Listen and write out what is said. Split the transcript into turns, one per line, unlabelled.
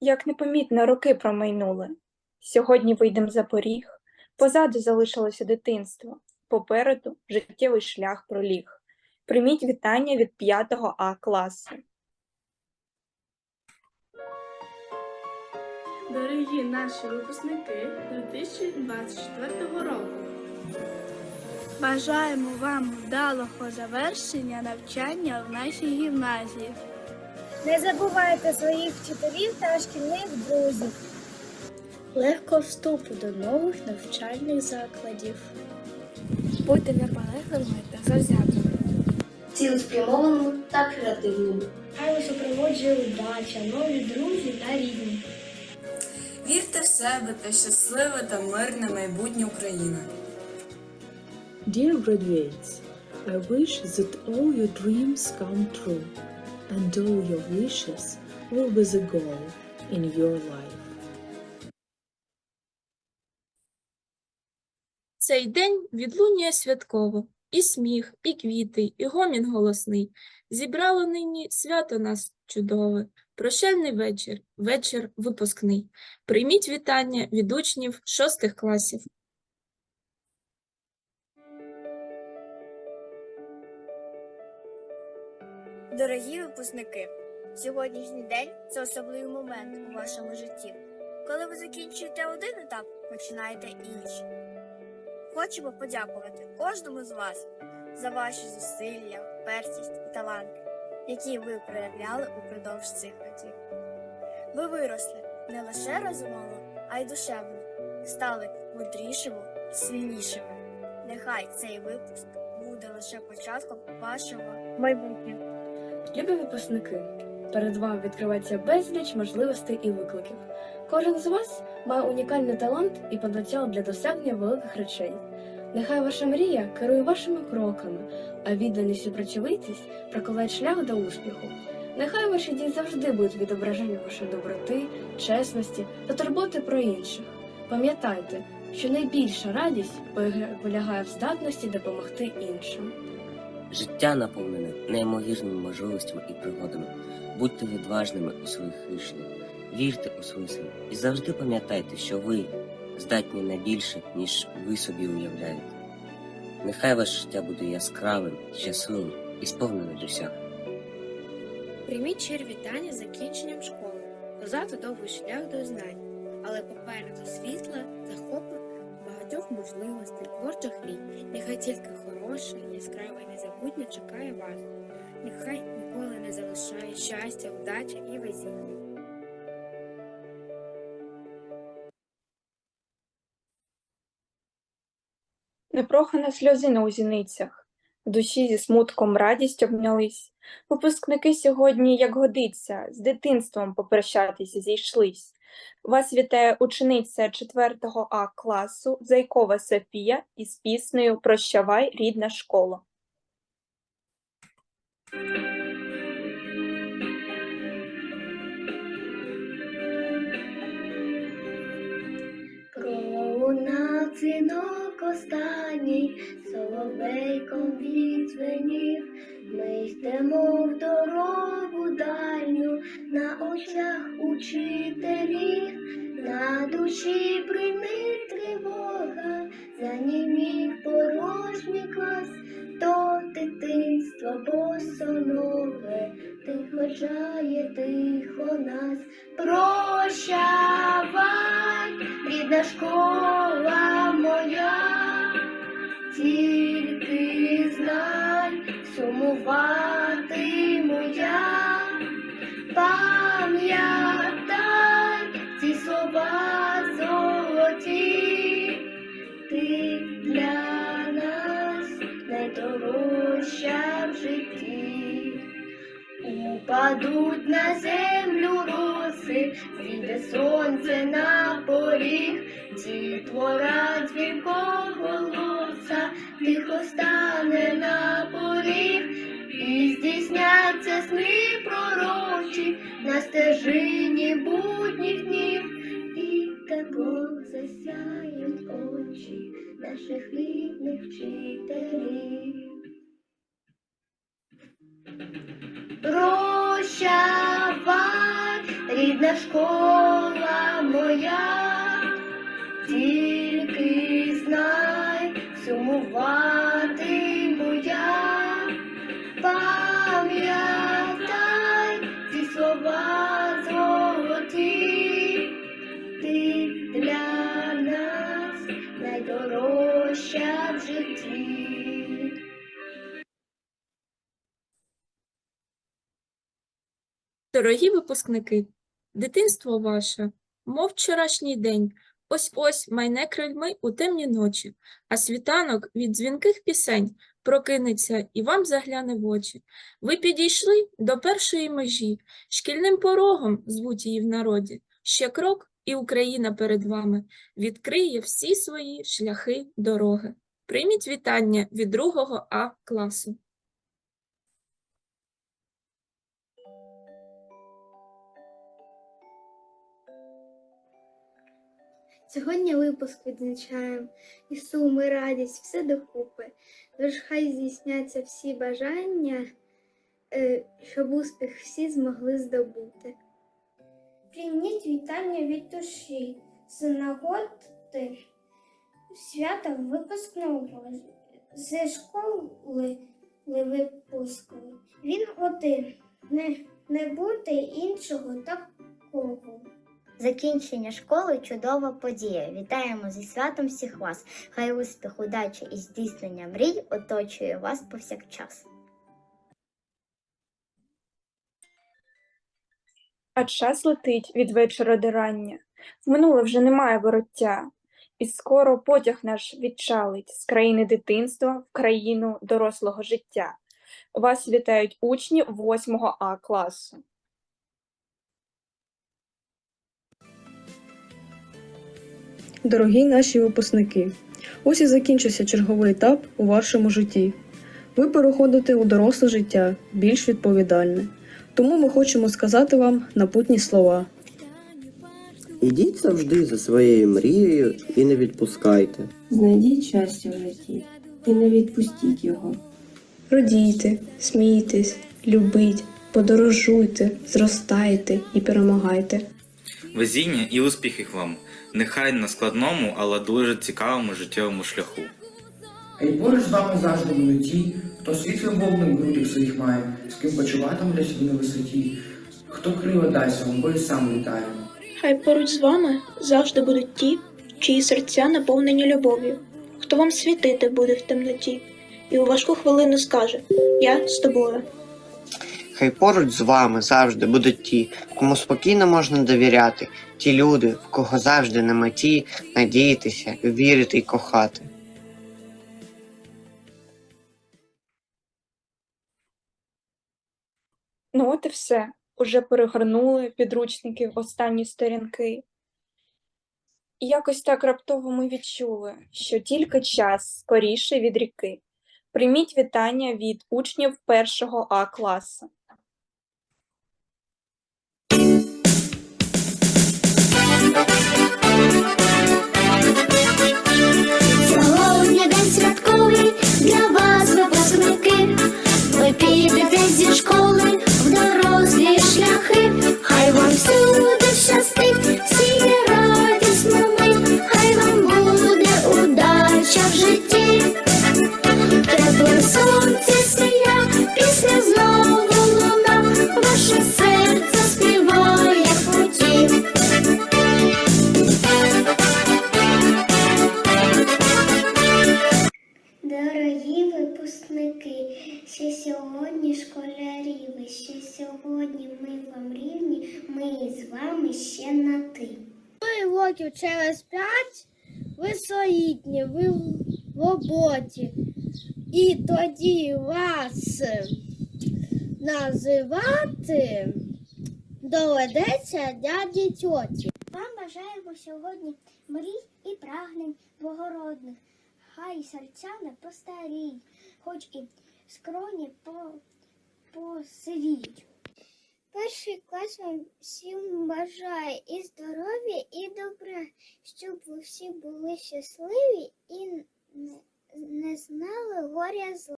Як непомітно роки промайнули. Сьогодні вийдем за поріг, позаду залишилося дитинство, попереду життєвий шлях проліг. Прийміть вітання від 5 А класу.
Дорогі наші випускники 2024 року.
Бажаємо вам вдалого завершення навчання в нашій гімназії.
Не забувайте своїх вчителів та шкільних друзів.
Легко вступу до нових навчальних закладів.
Будьте наполегливими та завзятими.
цілеспрямованими та креативними.
Хай вас супроводжує удача, нові друзі та рідні.
Вірте в себе та щасливе та мирне майбутнє України.
Dear graduates, I wish that all your dreams come true and all your wishes will be the goal in your life.
Цей день відлунює святково. І сміх, і квіти, і гомін голосний. Зібрало нині свято нас чудове. Прощальний вечір, вечір випускний. Прийміть вітання від учнів шостих класів.
Дорогі випускники, сьогоднішній день це особливий момент у вашому житті. Коли ви закінчуєте один етап, починаєте інший. Хочемо подякувати кожному з вас за ваші зусилля, персість і таланти, які ви проявляли упродовж цих років. Ви виросли не лише розумово, а й душевно, стали мудрішими, сильнішими. Нехай цей випуск буде лише початком вашого майбутнього.
Любі випускники, перед вами відкривається безліч можливостей і викликів. Кожен з вас має унікальний талант і потенціал для досягнення великих речей. Нехай ваша мрія керує вашими кроками, а відданість і працьовитість прокладають шлях до успіху. Нехай ваші дії завжди будуть відображенням вашої доброти, чесності та турботи про інших. Пам'ятайте, що найбільша радість полягає в здатності допомогти іншим.
Життя наповнене неймовірними можливостями і пригодами. Будьте відважними у своїх рішеннях, вірте у свої сили і завжди пам'ятайте, що ви здатні на більше, ніж ви собі уявляєте. Нехай ваше життя буде яскравим, щасливим і сповненим досягнень.
Прийміть щирі вітання закінченням школи. Позаду довгий шлях до знань, але попереду світла, можливостей, творчих мрій. Нехай тільки хороше, яскраве незабутнє чекає вас. Нехай ніколи не залишає щастя, удача і везіння.
Непрохана сльозина у зіницях, в душі зі смутком радість обнялись. Випускники сьогодні, як годиться, з дитинством попрощатися зійшлись. Вас вітає учениця 4 А класу Зайкова Софія із піснею Прощавай, рідна школа.
Пролунав дзвінок останній, соловейком відзвенів. Ми йдемо в дорогу душі примить тривога, занімів порожній клас, то дитинство босоноге, тихо жає, тихо нас, прощавай, рідна школа моя, тільки знай, сумуватиму Упадуть на землю роси, зійде сонце на поріг, дітвора голоса, тихо стане на поріг, і здійсняться сни пророчі на стежині будніх днів, і тепло засяють очі наших рідних вчителів. Прощавай, рідна школа моя, тільки знай, сумуватиму
Дорогі випускники, дитинство ваше, мов вчорашній день, ось-ось майне крильми у темні ночі, а світанок від дзвінких пісень прокинеться і вам загляне в очі. Ви підійшли до першої межі, шкільним порогом звуть її в народі. Ще крок, і Україна перед вами відкриє всі свої шляхи дороги. Прийміть вітання від другого А класу.
Сьогодні випуск відзначаємо, і сум, і радість, все докупи. Тож хай здійсняться всі бажання, е, щоб успіх всі змогли здобути.
Прийміть вітання від душі з нагоди свята випускного зі школи випускали. Він один, не, не буде іншого такого.
Закінчення школи чудова подія. Вітаємо зі святом всіх вас. Хай успіх, удача і здійснення мрій оточує вас повсякчас.
А час летить від вечора до рання, в минуле вже немає вороття, і скоро потяг наш відчалить з країни дитинства в країну дорослого життя. Вас вітають учні 8 А класу.
Дорогі наші випускники, ось і закінчився черговий етап у вашому житті. Ви переходите у доросле життя, більш відповідальне. Тому ми хочемо сказати вам напутні слова.
Ідіть завжди за своєю мрією і не відпускайте.
Знайдіть щастя в житті і не відпустіть його.
Радійте, смійтесь, любіть, подорожуйте, зростайте і перемагайте.
Везіння і успіхів вам, нехай на складному, але дуже цікавому життєвому шляху.
Хай поруч з вами завжди будуть ті, хто світлим вогнем в грудях своїх має, з ким собі на висоті, хто криво дасть вам, бо і сам літає.
Хай поруч з вами завжди будуть ті, чиї серця наповнені любов'ю, хто вам світити буде в темноті, і у важку хвилину скаже Я з тобою.
Хай поруч з вами завжди будуть ті, кому спокійно можна довіряти, ті люди, в кого завжди на меті надіятися, вірити й кохати.
Ну от і все. Уже перегорнули підручники в останні сторінки. І якось так раптово ми відчули, що тільки час скоріше від ріки. Прийміть вітання від учнів першого А класу.
святковий ще сьогодні ми вам рівні, ми з вами ще на ти. Років через п'ять ви солідні, ви в роботі. І тоді вас називати доведеться дяді тьоті. Вам бажаємо сьогодні мрій і прагнень благородних. Хай серця не постаріють, хоч і скроні по, посивіють. Перший клас вам всім бажає і здоров'я, і добра, щоб ви всі були щасливі і не, знали горя зла.